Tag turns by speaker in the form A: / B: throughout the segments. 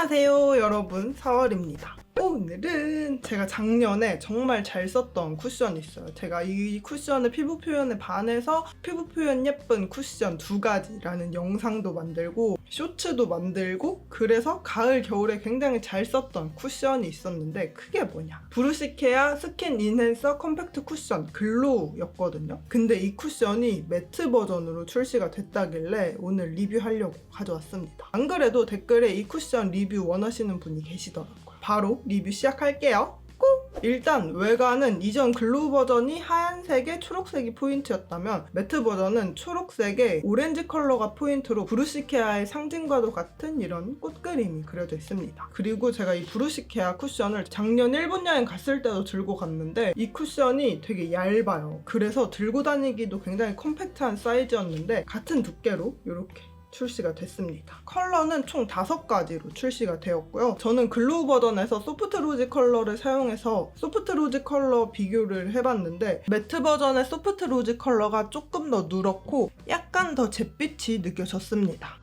A: 안녕하세요 여러분. 사월입니다 오늘은 제가 작년에 정말 잘 썼던 쿠션이 있어요. 제가 이 쿠션을 피부 표현에 반해서 피부 표현 예쁜 쿠션 두 가지라는 영상도 만들고 쇼츠도 만들고 그래서 가을 겨울에 굉장히 잘 썼던 쿠션이 있었는데 그게 뭐냐? 브루시케아 스킨 인핸서 컴팩트 쿠션 글로우였거든요. 근데 이 쿠션이 매트 버전으로 출시가 됐다길래 오늘 리뷰하려고 가져왔습니다. 안 그래도 댓글에 이 쿠션 리뷰 원하시는 분이 계시더라고요 바로 리뷰 시작할게요 꼭! 일단 외관은 이전 글로우 버전이 하얀색에 초록색이 포인트였다면 매트 버전은 초록색에 오렌지 컬러가 포인트로 브루시케아의 상징과도 같은 이런 꽃 그림이 그려져 있습니다. 그리고 제가 이 브루시케아 쿠션을 작년 일본 여행 갔을 때도 들고 갔는데 이 쿠션이 되게 얇아요. 그래서 들고 다니기도 굉장히 컴팩트한 사이즈였는데 같은 두께로 이렇게 출시가 됐습니다. 컬러는 총 5가지로 출시가 되었고요. 저는 글로우 버전에서 소프트 로지 컬러를 사용해서 소프트 로지 컬러 비교를 해봤는데 매트 버전의 소프트 로지 컬러가 조금 더 누렇고 약간 더 잿빛이 느껴졌습니다.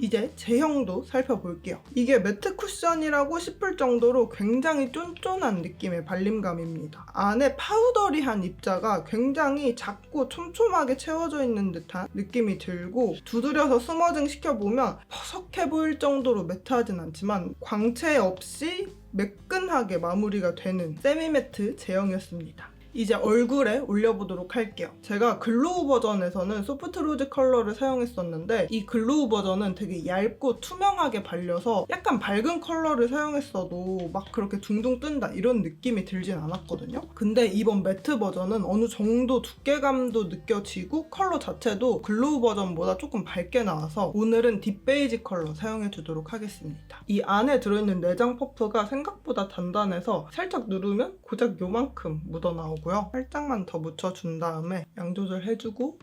A: 이제 제형도 살펴볼게요. 이게 매트 쿠션이라고 싶을 정도로 굉장히 쫀쫀한 느낌의 발림감입니다. 안에 파우더리한 입자가 굉장히 작고 촘촘하게 채워져 있는 듯한 느낌이 들고 두드려서 스머징 시켜보면 퍼석해 보일 정도로 매트하진 않지만 광채 없이 매끈하게 마무리가 되는 세미매트 제형이었습니다. 이제 얼굴에 올려보도록 할게요. 제가 글로우 버전에서는 소프트 로즈 컬러를 사용했었는데 이 글로우 버전은 되게 얇고 투명하게 발려서 약간 밝은 컬러를 사용했어도 막 그렇게 둥둥 뜬다 이런 느낌이 들진 않았거든요. 근데 이번 매트 버전은 어느 정도 두께감도 느껴지고 컬러 자체도 글로우 버전보다 조금 밝게 나와서 오늘은 딥베이지 컬러 사용해 주도록 하겠습니다. 이 안에 들어있는 내장 퍼프가 생각보다 단단해서 살짝 누르면 고작 요만큼 묻어나오고 고요 살짝만 더 묻혀준 다음에 양 조절해주고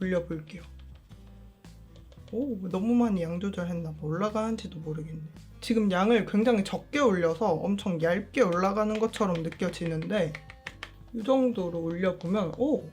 A: 올려볼게요. 오, 너무 많이 양 조절했나 봐. 올라가는지도 모르겠네. 지금 양을 굉장히 적게 올려서 엄청 얇게 올라가는 것처럼 느껴지는데 이 정도로 올려보면 오!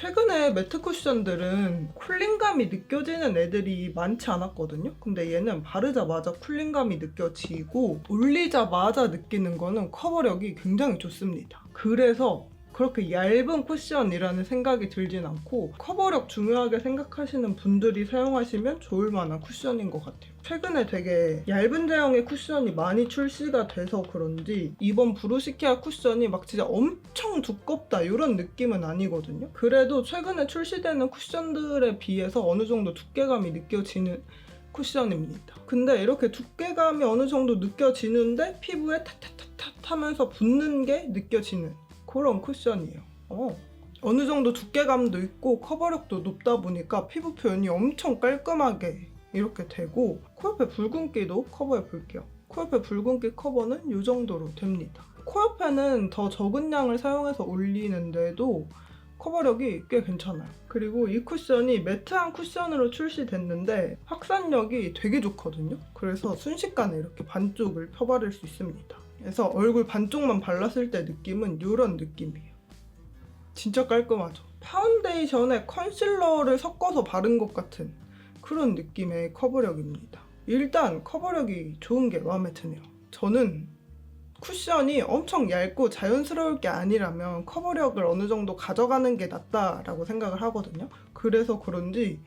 A: 최근에 매트 쿠션들은 쿨링감이 느껴지는 애들이 많지 않았거든요. 근데 얘는 바르자마자 쿨링감이 느껴지고 올리자마자 느끼는 거는 커버력이 굉장히 좋습니다. 그래서 그렇게 얇은 쿠션이라는 생각이 들진 않고 커버력 중요하게 생각하시는 분들이 사용하시면 좋을 만한 쿠션인 것 같아요. 최근에 되게 얇은 제형의 쿠션이 많이 출시가 돼서 그런지 이번 브루시케아 쿠션이 막 진짜 엄청 두껍다 이런 느낌은 아니거든요. 그래도 최근에 출시되는 쿠션들에 비해서 어느 정도 두께감이 느껴지는 쿠션입니다. 근데 이렇게 두께감이 어느 정도 느껴지는데 피부에 탓탓탓탓 하면서 붙는 게 느껴지는 그런 쿠션이에요. 어. 어느 정도 두께감도 있고 커버력도 높다 보니까 피부 표현이 엄청 깔끔하게 이렇게 되고 코옆에 붉은기도 커버해 볼게요. 코옆에 붉은기 커버는 이 정도로 됩니다. 코옆에는 더 적은 양을 사용해서 올리는데도 커버력이 꽤 괜찮아요. 그리고 이 쿠션이 매트한 쿠션으로 출시됐는데 확산력이 되게 좋거든요. 그래서 순식간에 이렇게 반쪽을 펴바를 수 있습니다. 그래서 얼굴 반쪽만 발랐을 때 느낌은 이런 느낌이에요. 진짜 깔끔하죠? 파운데이션에 컨실러를 섞어서 바른 것 같은 그런 느낌의 커버력입니다. 일단 커버력이 좋은 게 마음에 드네요. 저는 쿠션이 엄청 얇고 자연스러울 게 아니라면 커버력을 어느 정도 가져가는 게 낫다라고 생각을 하거든요. 그래서 그런지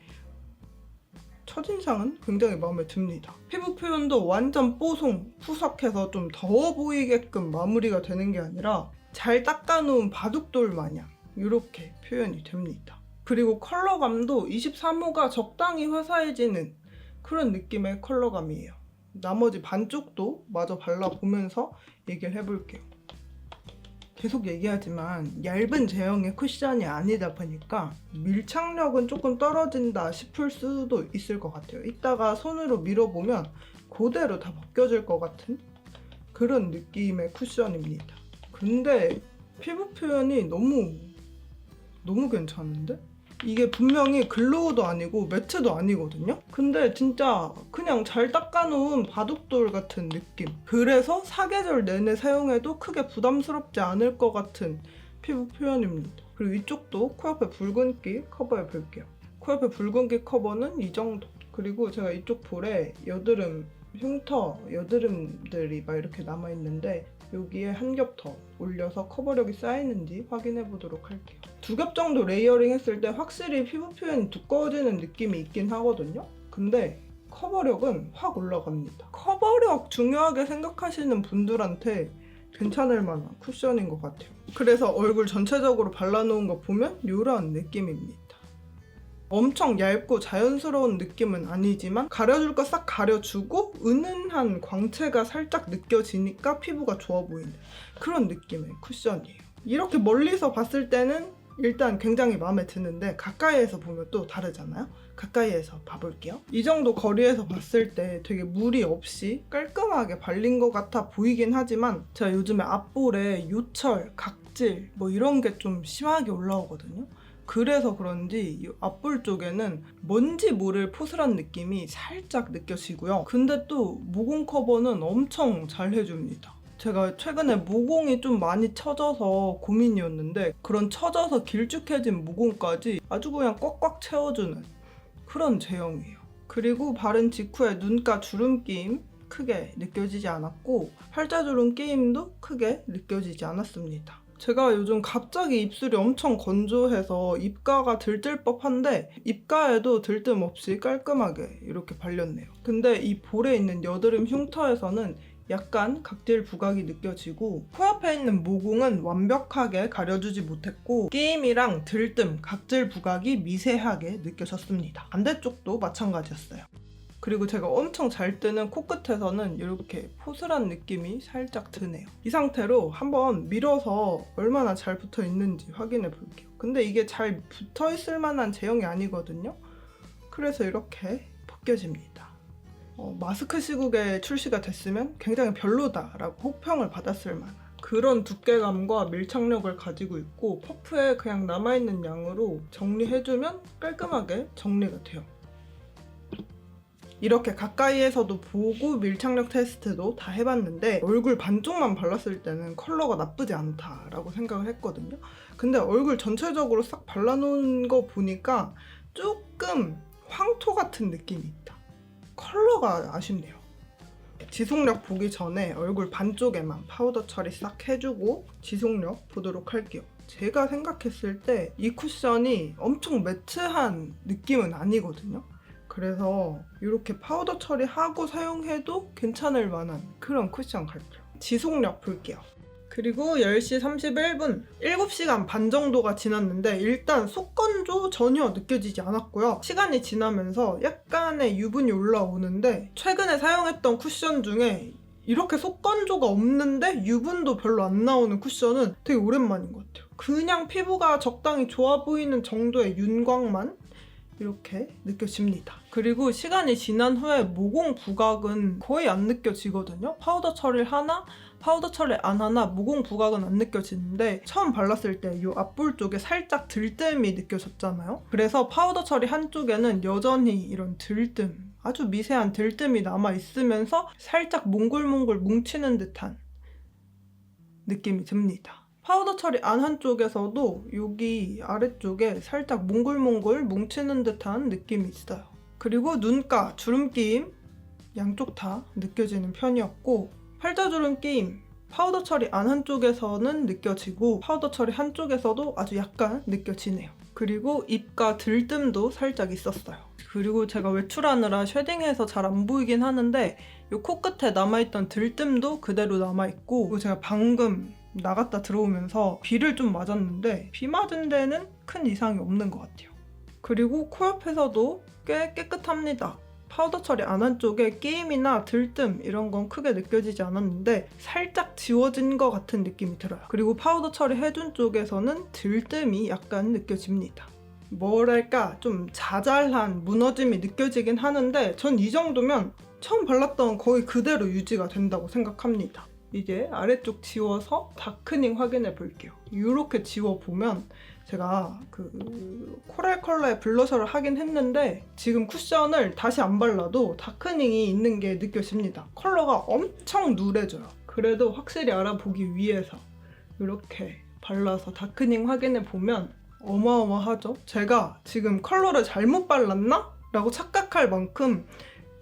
A: 첫인상은 굉장히 마음에 듭니다. 피부 표현도 완전 뽀송, 푸석해서 좀 더워 보이게끔 마무리가 되는 게 아니라 잘 닦아놓은 바둑돌 마냥 이렇게 표현이 됩니다. 그리고 컬러감도 23호가 적당히 화사해지는 그런 느낌의 컬러감이에요. 나머지 반쪽도 마저 발라보면서 얘기를 해볼게요. 계속 얘기하지만 얇은 제형의 쿠션이 아니다 보니까 밀착력은 조금 떨어진다 싶을 수도 있을 것 같아요. 이따가 손으로 밀어보면 그대로 다 벗겨질 것 같은 그런 느낌의 쿠션입니다. 근데 피부 표현이 너무 너무 괜찮은데? 이게 분명히 글로우도 아니고 매트도 아니거든요? 근데 진짜 그냥 잘 닦아놓은 바둑돌 같은 느낌. 그래서 사계절 내내 사용해도 크게 부담스럽지 않을 것 같은 피부 표현입니다. 그리고 이쪽도 코옆에 붉은기 커버해 볼게요. 코옆에 붉은기 커버는 이 정도. 그리고 제가 이쪽 볼에 여드름 흉터, 여드름들이 막 이렇게 남아있는데 여기에 한 겹 더 올려서 커버력이 쌓이는지 확인해 보도록 할게요. 두 겹 정도 레이어링 했을 때 확실히 피부 표현이 두꺼워지는 느낌이 있긴 하거든요. 근데 커버력은 확 올라갑니다. 커버력 중요하게 생각하시는 분들한테 괜찮을 만한 쿠션인 것 같아요. 그래서 얼굴 전체적으로 발라놓은 거 보면 이런 느낌입니다. 엄청 얇고 자연스러운 느낌은 아니지만 가려줄 거 싹 가려주고 은은한 광채가 살짝 느껴지니까 피부가 좋아 보이는 그런 느낌의 쿠션이에요. 이렇게 멀리서 봤을 때는 일단 굉장히 마음에 드는데 가까이에서 보면 또 다르잖아요. 가까이에서 봐볼게요. 이 정도 거리에서 봤을 때 되게 무리 없이 깔끔하게 발린 것 같아 보이긴 하지만 제가 요즘에 앞볼에 요철, 각질 뭐 이런 게 좀 심하게 올라오거든요. 그래서 그런지 이 앞볼 쪽에는 뭔지 모를 포슬한 느낌이 살짝 느껴지고요. 근데 또 모공 커버는 엄청 잘 해줍니다. 제가 최근에 모공이 좀 많이 처져서 고민이었는데 그런 처져서 길쭉해진 모공까지 아주 그냥 꽉꽉 채워주는 그런 제형이에요. 그리고 바른 직후에 눈가 주름 끼임 크게 느껴지지 않았고 팔자주름 끼임도 크게 느껴지지 않았습니다. 제가 요즘 갑자기 입술이 엄청 건조해서 입가가 들뜰 법한데 입가에도 들뜸 없이 깔끔하게 이렇게 발렸네요. 근데 이 볼에 있는 여드름 흉터에서는 약간 각질 부각이 느껴지고 코앞에 있는 모공은 완벽하게 가려주지 못했고 게임이랑 들뜸, 각질 부각이 미세하게 느껴졌습니다. 반대쪽도 마찬가지였어요. 그리고 제가 엄청 잘 뜨는 코끝에서는 이렇게 포슬한 느낌이 살짝 드네요. 이 상태로 한번 밀어서 얼마나 잘 붙어 있는지 확인해 볼게요. 근데 이게 잘 붙어 있을 만한 제형이 아니거든요. 그래서 이렇게 벗겨집니다. 어, 마스크 시국에 출시가 됐으면 굉장히 별로다라고 호평을 받았을 만한 그런 두께감과 밀착력을 가지고 있고 퍼프에 그냥 남아있는 양으로 정리해주면 깔끔하게 정리가 돼요. 이렇게 가까이에서도 보고 밀착력 테스트도 다 해봤는데 얼굴 반쪽만 발랐을 때는 컬러가 나쁘지 않다라고 생각을 했거든요. 근데 얼굴 전체적으로 싹 발라놓은 거 보니까 조금 황토 같은 느낌이 있다. 컬러가 아쉽네요. 지속력 보기 전에 얼굴 반쪽에만 파우더 처리 싹 해주고 지속력 보도록 할게요. 제가 생각했을 때 이 쿠션이 엄청 매트한 느낌은 아니거든요. 그래서 이렇게 파우더 처리하고 사용해도 괜찮을 만한 그런 쿠션 같아요. 지속력 볼게요. 그리고 10시 31분, 7시간 반 정도가 지났는데 일단 속건조 전혀 느껴지지 않았고요. 시간이 지나면서 약간의 유분이 올라오는데 최근에 사용했던 쿠션 중에 이렇게 속건조가 없는데 유분도 별로 안 나오는 쿠션은 되게 오랜만인 것 같아요. 그냥 피부가 적당히 좋아 보이는 정도의 윤광만 이렇게 느껴집니다. 그리고 시간이 지난 후에 모공 부각은 거의 안 느껴지거든요. 파우더 처리를 하나, 파우더 처리 안 하나 모공 부각은 안 느껴지는데 처음 발랐을 때 이 앞볼 쪽에 살짝 들뜸이 느껴졌잖아요. 그래서 파우더 처리 한쪽에는 여전히 이런 들뜸, 아주 미세한 들뜸이 남아 있으면서 살짝 몽글몽글 뭉치는 듯한 느낌이 듭니다. 파우더 처리 안 한 쪽에서도 여기 아래쪽에 살짝 몽글몽글 뭉치는 듯한 느낌이 있어요. 그리고 눈가, 주름 끼임 양쪽 다 느껴지는 편이었고 팔자주름 끼임 파우더 처리 안 한쪽에서는 느껴지고 파우더 처리 한쪽에서도 아주 약간 느껴지네요. 그리고 입가 들뜸도 살짝 있었어요. 그리고 제가 외출하느라 쉐딩해서 잘 안 보이긴 하는데 이 코끝에 남아있던 들뜸도 그대로 남아있고 그리고 제가 방금 나갔다 들어오면서 비를 좀 맞았는데 비 맞은 데는 큰 이상이 없는 것 같아요. 그리고 코 옆에서도 꽤 깨끗합니다. 파우더 처리 안 한 쪽에 게임이나 들뜸 이런 건 크게 느껴지지 않았는데 살짝 지워진 것 같은 느낌이 들어요. 그리고 파우더 처리 해준 쪽에서는 들뜸이 약간 느껴집니다. 뭐랄까 좀 자잘한 무너짐이 느껴지긴 하는데 전 이 정도면 처음 발랐던 거의 그대로 유지가 된다고 생각합니다. 이제 아래쪽 지워서 다크닝 확인해 볼게요. 이렇게 지워보면 제가 그 코랄 컬러의 블러셔를 하긴 했는데 지금 쿠션을 다시 안 발라도 다크닝이 있는 게 느껴집니다. 컬러가 엄청 누래져요. 그래도 확실히 알아보기 위해서 이렇게 발라서 다크닝 확인해 보면 어마어마하죠? 제가 지금 컬러를 잘못 발랐나? 라고 착각할 만큼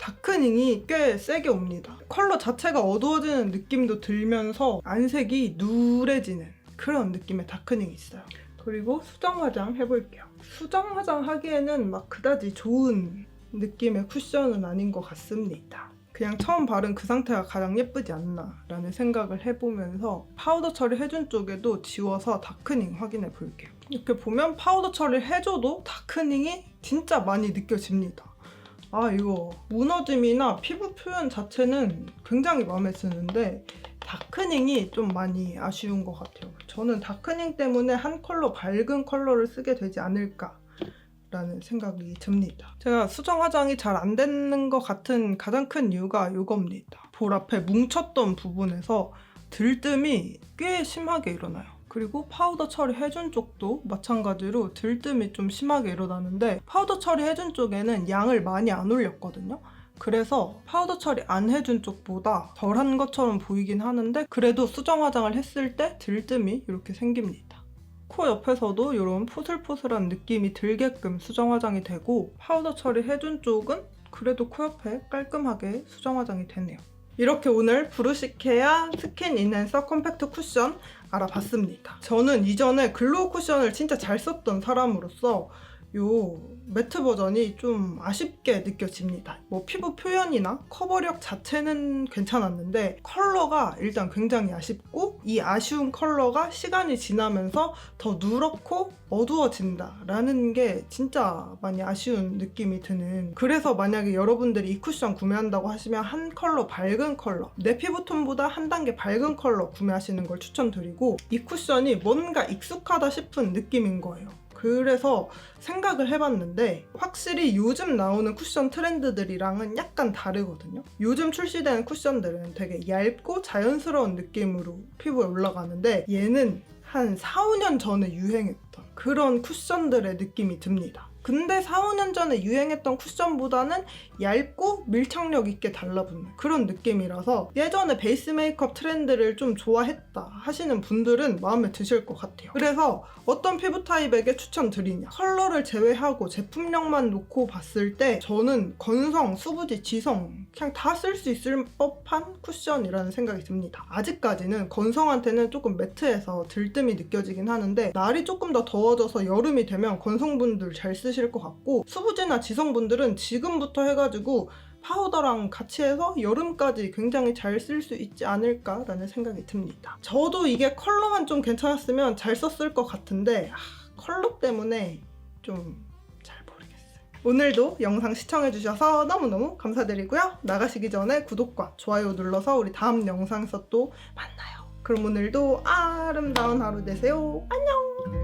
A: 다크닝이 꽤 세게 옵니다. 컬러 자체가 어두워지는 느낌도 들면서 안색이 누래지는 그런 느낌의 다크닝이 있어요. 그리고 수정 화장 해볼게요. 수정 화장 하기에는 막 그다지 좋은 느낌의 쿠션은 아닌 것 같습니다. 그냥 처음 바른 그 상태가 가장 예쁘지 않나라는 생각을 해보면서 파우더 처리 해준 쪽에도 지워서 다크닝 확인해 볼게요. 이렇게 보면 파우더 처리를 해줘도 다크닝이 진짜 많이 느껴집니다. 아 이거 무너짐이나 피부 표현 자체는 굉장히 마음에 드는데 다크닝이 좀 많이 아쉬운 것 같아요. 저는 다크닝 때문에 한 컬러 밝은 컬러를 쓰게 되지 않을까 라는 생각이 듭니다. 제가 수정 화장이 잘 안 되는 것 같은 가장 큰 이유가 이겁니다. 볼 앞에 뭉쳤던 부분에서 들뜸이 꽤 심하게 일어나요. 그리고 파우더 처리해준 쪽도 마찬가지로 들뜸이 좀 심하게 일어나는데 파우더 처리해준 쪽에는 양을 많이 안 올렸거든요. 그래서 파우더 처리 안 해준 쪽보다 덜한 것처럼 보이긴 하는데 그래도 수정 화장을 했을 때 들뜸이 이렇게 생깁니다. 코 옆에서도 이런 포슬포슬한 느낌이 들게끔 수정 화장이 되고 파우더 처리 해준 쪽은 그래도 코 옆에 깔끔하게 수정 화장이 되네요. 이렇게 오늘 브루시케아 스킨 인앤서 컴팩트 쿠션 알아봤습니다. 저는 이전에 글로우 쿠션을 진짜 잘 썼던 사람으로서 요 매트 버전이 좀 아쉽게 느껴집니다. 뭐 피부 표현이나 커버력 자체는 괜찮았는데 컬러가 일단 굉장히 아쉽고 이 아쉬운 컬러가 시간이 지나면서 더 누렇고 어두워진다라는 게 진짜 많이 아쉬운 느낌이 드는 그래서 만약에 여러분들이 이 쿠션 구매한다고 하시면 한 컬러 밝은 컬러 내 피부톤보다 한 단계 밝은 컬러 구매하시는 걸 추천드리고 이 쿠션이 뭔가 익숙하다 싶은 느낌인 거예요. 그래서 생각을 해봤는데 확실히 요즘 나오는 쿠션 트렌드들이랑은 약간 다르거든요. 요즘 출시되는 쿠션들은 되게 얇고 자연스러운 느낌으로 피부에 올라가는데 얘는 한 4, 5년 전에 유행했던 그런 쿠션들의 느낌이 듭니다. 근데 4, 5년 전에 유행했던 쿠션보다는 얇고 밀착력 있게 달라붙는 그런 느낌이라서 예전에 베이스 메이크업 트렌드를 좀 좋아했다 하시는 분들은 마음에 드실 것 같아요. 그래서 어떤 피부 타입에게 추천드리냐 컬러를 제외하고 제품력만 놓고 봤을 때 저는 건성, 수부지, 지성 그냥 다 쓸 수 있을 법한 쿠션이라는 생각이 듭니다. 아직까지는 건성한테는 조금 매트해서 들뜸이 느껴지긴 하는데 날이 조금 더 더워져서 여름이 되면 건성분들 잘 쓰실 것 같고 수부지나 지성분들은 지금부터 해가지고 파우더랑 같이 해서 여름까지 굉장히 잘 쓸 수 있지 않을까라는 생각이 듭니다. 저도 이게 컬러만 좀 괜찮았으면 잘 썼을 것 같은데 아, 컬러 때문에 좀잘 모르겠어요. 오늘도 영상 시청해주셔서 너무너무 감사드리고요. 나가시기 전에 구독과 좋아요 눌러서 우리 다음 영상에서 또 만나요. 그럼 오늘도 아름다운 하루 되세요. 안녕!